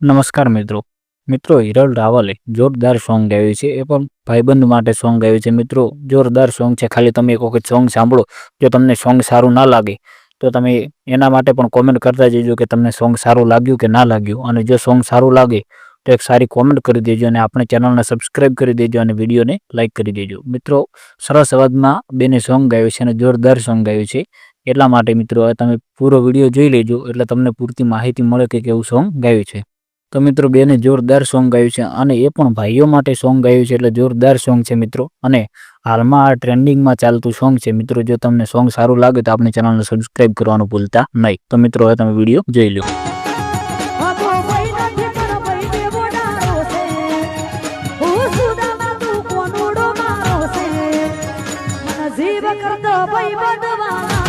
નમસ્કાર મિત્રો. મિત્રો, હિરલ રાવલે જોરદાર સોંગ ગાયું છે. એ પણ ભાઈબંધ માટે સોંગ ગાયું છે. મિત્રો, જોરદાર સોંગ છે. ખાલી તમે એક વખત સોંગ સાંભળો. જો તમને સોંગ સારું ના લાગે, તો તમે એના માટે પણ કોમેન્ટ કરતા જજો કે તમને સોંગ સારું લાગ્યું કે ના લાગ્યું. અને જો સોંગ સારું લાગે, તો એક સારી કોમેન્ટ કરી દેજો અને આપણે ચેનલને સબસ્ક્રાઇબ કરી દેજો અને વિડીયોને લાઇક કરી દેજો. મિત્રો, સરસ અવાજમાં બેને સોંગ ગાયું છે અને જોરદાર સોંગ ગાયું છે. એટલા માટે મિત્રો તમે પૂરો વીડિયો જોઈ લેજો. એટલે તમને પૂરતી માહિતી મળે કે કેવું સોંગ ગાયું છે. તો મિત્રો બેને જોરદાર સોંગ ગાયું છે અને એ પણ ભાઈઓ માટે સોંગ ગાયું છે એટલે જોરદાર સોંગ છે મિત્રો. અને હાલમાં આ ટ્રેન્ડિંગમાં ચાલતું સોંગ છે મિત્રો, જો તમને સોંગ સારું લાગે તો આપણી ચેનલને સબસ્ક્રાઇબ કરવાનું ભૂલતા નહીં. તો મિત્રો, હવે તમે વીડિયો જોઈ લો ભાઈ નથી